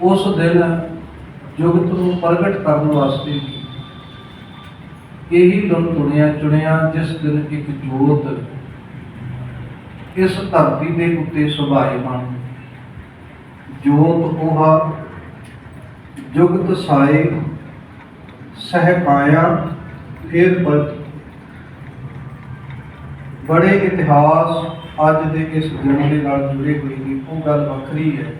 ਉਸ ਦਿਨ ਜੁਗਤ ਨੂੰ ਪ੍ਰਗਟ ਕਰਨ ਵਾਸਤੇ ਇਹੀ ਦਿਨ ਚੁਣਿਆ ਚੁਣਿਆ, ਜਿਸ ਦਿਨ ਇੱਕ ਜੋਤ ਇਸ ਧਰਤੀ ਦੇ ਉੱਤੇ ਸੁਭਾਏਮਾਨ ਜੋਤ ਉਹ ਜੁਗਤ ਸਾਏ ਸਹਿਕਾਇਆ ਫਿਰ ਬਤ ਬੜੇ ਇਤਿਹਾਸ ਅੱਜ ਦੇ ਇਸ ਦਿਨ ਦੇ ਨਾਲ ਜੁੜੇ ਹੋਏ ਨੇ, ਉਹ ਗੱਲ ਵੱਖਰੀ ਹੈ।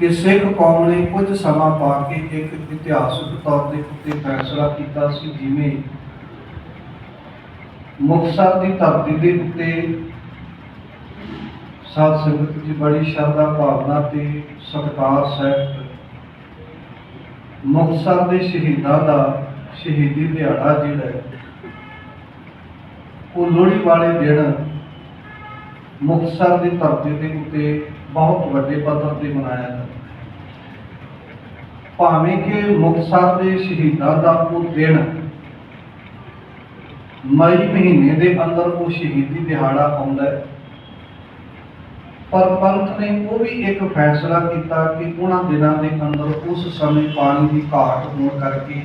ਕਿ ਸਿੱਖ ਕੌਮ ਨੇ ਕੁਝ ਸਮਾਂ ਪਾ ਕੇ ਇੱਕ ਇਤਿਹਾਸਕ ਤੌਰ ਦੇ ਉੱਤੇ ਫੈਸਲਾ ਕੀਤਾ ਸੀ, ਜਿਵੇਂ ਮੁਕਤਸਰ ਦੀ ਧਰਤੀ ਦੇ ਉੱਤੇ ਸਾਧ ਸੰਗਤ ਦੀ ਬੜੀ ਸ਼ਰਧਾ ਭਾਵਨਾ ਤੇ ਸਤਿਕਾਰ ਸਹਿਤ ਮੁਕਤਸਰ ਦੇ ਸ਼ਹੀਦਾਂ ਦਾ ਸ਼ਹੀਦੀ ਦਿਹਾੜਾ ਜਿਹੜਾ ਉਹ ਲੋਹੜੀ ਵਾਲੇ ਦਿਨ ਮੁਕਤਸਰ ਦੀ ਧਰਤੀ ਦੇ ਉੱਤੇ ਬਹੁਤ ਵੱਡੇ ਪੱਧਰ ਤੇ ਮਨਾਇਆ ਜਾਂਦਾ। ਭਾਵੇਂ ਕਿ ਮੁਕਤਸਰ ਦੇ ਸ਼ਹੀਦਾਂ ਦਾ ਉਹ ਦਿਨ ਮਈ ਮਹੀਨੇ ਦੇ ਅੰਦਰ ਉਹ ਸ਼ਹੀਦੀ ਦਿਹਾੜਾ ਆਉਂਦਾ ਹੈ। ਪਰ ਪੰਥ ਨੇ ਉਹ ਵੀ ਇੱਕ ਫੈਸਲਾ ਕੀਤਾ ਕਿ ਉਹਨਾਂ ਦਿਨਾਂ ਦੇ ਅੰਦਰ ਉਸ ਸਮੇਂ ਪਾਣੀ ਦੀ ਘਾਟ ਹੋਣ ਕਰਕੇ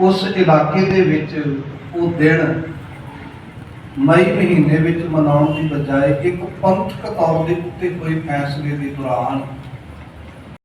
ਉਸ ਇਲਾਕੇ ਦੇ ਵਿੱਚ ਉਹ ਦਿਨ ਮਈ ਮਹੀਨੇ ਵਿੱਚ ਮਨਾਉਣ ਦੀ ਬਜਾਏ ਇੱਕ ਪੰਥਕ ਤੌਰ ਦੇ ਉੱਤੇ ਹੋਏ ਫੈਸਲੇ ਦੇ ਦੌਰਾਨ